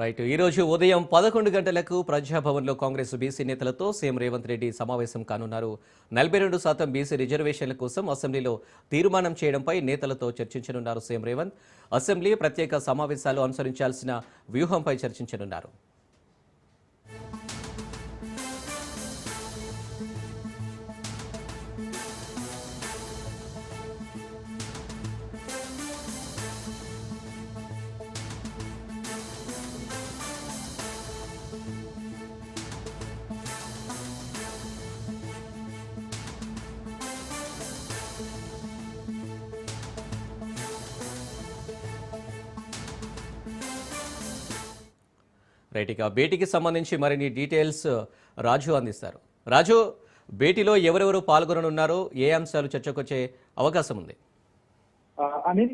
Right. ఈరోజు ఉదయం పదకొండు గంటలకు ప్రజాభవన్లో కాంగ్రెస్ బీసీ నేతలతో సీఎం రేవంత్ రెడ్డి సమావేశం కానున్నారు. నలభై రెండు శాతం బీసీ రిజర్వేషన్ల కోసం అసెంబ్లీలో తీర్మానం చేయడంపై నేతలతో చర్చించనున్నారు సీఎం రేవంత్. అసెంబ్లీ ప్రత్యేక సమావేశాలు అనుసరించాల్సిన వ్యూహంపై చర్చించనున్నారు. రైట్ ఇక భేటీకి సంబంధించి మరిన్ని డీటెయిల్స్ రాజు అందిస్తారు. రాజు భేటీలో ఎవరెవరు పాల్గొననున్నారో ఏ అంశాలు చర్చకొచ్చే అవకాశం ఉంది అని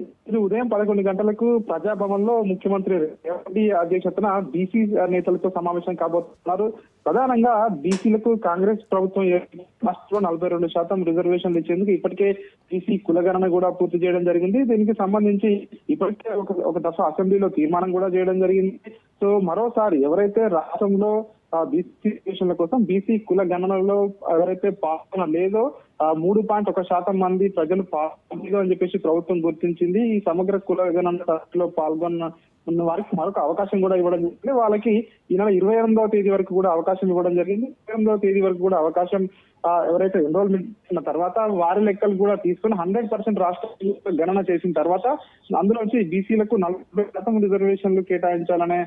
ఉదయం పదకొండు గంటలకు ప్రజాభవన్లో ముఖ్యమంత్రి రేవంత్ అధ్యక్షతన బీసీ నేతలతో సమావేశం కాబోతున్నారు. ప్రధానంగా బీసీలకు కాంగ్రెస్ ప్రభుత్వం ఫస్ట్ రాష్ట్రంలో నలభై రెండు శాతం రిజర్వేషన్లు ఇచ్చేందుకు ఇప్పటికే బీసీ కులగణన కూడా పూర్తి చేయడం జరిగింది. దీనికి సంబంధించి ఇప్పటికే ఒక ఒక దశ అసెంబ్లీలో తీర్మానం కూడా చేయడం జరిగింది. సో మరోసారి ఎవరైతే రాష్ట్రంలో బీసీ కోసం బీసీ కుల గణనలో ఎవరైతే పాల్గొన లేదో మూడు పాయింట్ ఒక శాతం మంది ప్రజలు పాల్గొనలేదు అని చెప్పేసి ప్రభుత్వం గుర్తించింది. ఈ సమగ్ర కుల గణనలో పాల్గొన్న ఉన్న వారికి మరొక అవకాశం కూడా ఇవ్వడం జరిగింది. వాళ్ళకి ఈ నెల ఇరవై ఎనిమిదవ తేదీ వరకు కూడా అవకాశం ఇవ్వడం జరిగింది. ఇరవై ఎనిమిదవ తేదీ వరకు కూడా అవకాశం ఎవరైతే ఎన్రోల్మెంట్ చేసిన తర్వాత వారి లెక్కలు కూడా తీసుకుని హండ్రెడ్ పర్సెంట్ రాష్ట్ర గణన చేసిన తర్వాత అందులోంచి బీసీలకు నలభై శాతం రిజర్వేషన్లు కేటాయించాలనే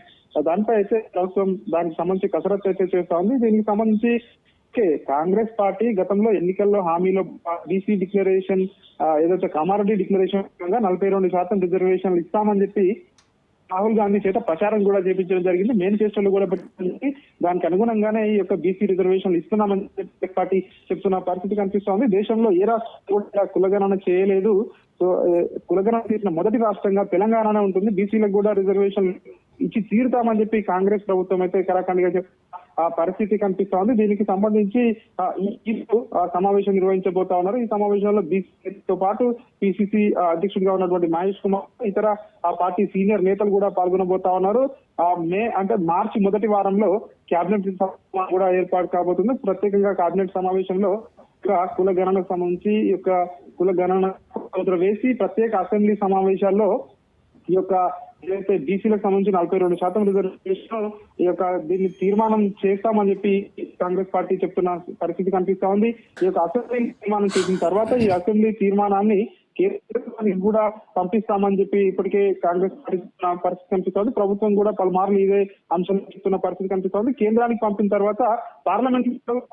దానిపై అయితే ప్రభుత్వం దానికి సంబంధించి కసరత్తు అయితే చేస్తా ఉంది. దీనికి సంబంధించి ఓకే కాంగ్రెస్ పార్టీ గతంలో ఎన్నికల్లో హామీలో బీసీ డిక్లరేషన్ ఏదైతే కమారెడ్డి డిక్లరేషన్ నలభై రెండు శాతం రిజర్వేషన్లు ఇస్తామని చెప్పి రాహుల్ గాంధీ చేత ప్రచారం కూడా చేపించడం జరిగింది. మేనిఫెస్టోలు కూడా పెట్టింది దానికి అనుగుణంగానే ఈ యొక్క బీసీ రిజర్వేషన్లు ఇస్తున్నామని పార్టీ చెప్తున్న పరిస్థితి కనిపిస్తోంది. దేశంలో ఏ రాష్ట్రం కూడా కులగణన చేయలేదు. సో కులగణన చేసిన మొదటి రాష్ట్రంగా తెలంగాణనే ఉంటుంది. బీసీలకు కూడా రిజర్వేషన్ ఇచ్చి తీరుతామని చెప్పి కాంగ్రెస్ ప్రభుత్వం అయితే కరాఖండిగా చెప్ పరిస్థితి కనిపిస్తా ఉంది దీనికి సంబంధించి సమావేశం నిర్వహించబోతా ఉన్నారు. ఈ సమావేశంలో బీసీతో పాటు పిసిసి అధ్యక్షుడిగా ఉన్నటువంటి మహేష్ కుమార్ ఇతర ఆ పార్టీ సీనియర్ నేతలు కూడా పాల్గొనబోతా ఉన్నారు. ఆ మే అంటే మార్చి మొదటి వారంలో కేబినెట్ కూడా ఏర్పాటు కాబోతుంది. ప్రత్యేకంగా కేబినెట్ సమావేశంలో కుల గణనకు సంబంధించి ఈ యొక్క కుల గణన వేసి ప్రత్యేక అసెంబ్లీ సమావేశాల్లో ఈ యొక్క ఏదైతే బీసీలకు సంబంధించి నలభై రెండు శాతం రిజర్వేషన్ ఈ యొక్క దీన్ని తీర్మానం చేస్తామని చెప్పి కాంగ్రెస్ పార్టీ చెప్తున్న పరిస్థితి కనిపిస్తా ఉంది. ఈ యొక్క అసెంబ్లీ తీర్మానం చేసిన తర్వాత ఈ అసెంబ్లీ తీర్మానాన్ని కేంద్రానికి కూడా పంపిస్తామని చెప్పి ఇప్పటికే కాంగ్రెస్ పార్టీ పరిస్థితి కనిపిస్తోంది. ప్రభుత్వం కూడా పలుమార్లు ఇదే అంశం చెప్తున్న పరిస్థితి కనిపిస్తోంది. కేంద్రానికి పంపిన తర్వాత పార్లమెంట్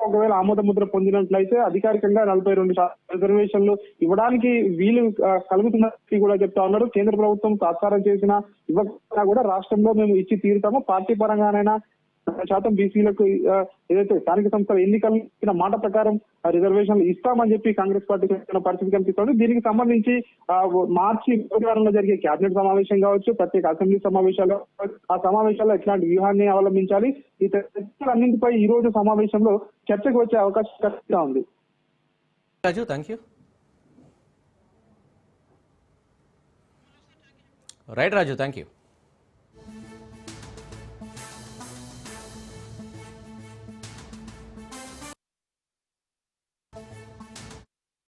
ఒకవేళ ఆమోద ముద్ర పొందినట్లయితే అధికారికంగా నలభై రెండు రిజర్వేషన్లు ఇవ్వడానికి వీలు కలుగుతున్నట్టు కూడా చెప్తా ఉన్నారు. కేంద్ర ప్రభుత్వం తాత్కారం చేసిన ఇవ్వకుండా కూడా రాష్ట్రంలో మేము ఇచ్చి తీరుతాము. పార్టీ పరంగానైనా శాతం బీసీలకు ఏదైతే స్థానిక సంస్థల ఎన్నికలు ఇచ్చిన మాట ప్రకారం రిజర్వేషన్లు ఇస్తామని చెప్పి కాంగ్రెస్ పార్టీ పరిస్థితి కనిపిస్తుంది. దీనికి సంబంధించి మార్చి మొదటి వారంలో జరిగే కేబినెట్ సమావేశం కావచ్చు ప్రత్యేక అసెంబ్లీ సమావేశాలు ఆ సమావేశాల్లో ఎట్లాంటి వ్యూహాన్ని అవలంబించాలి ఈ చర్చలన్నింటిపై ఈ రోజు సమావేశంలో చర్చకు వచ్చే అవకాశం ఖచ్చితంగా ఉంది. Raju thank you right Raju thank you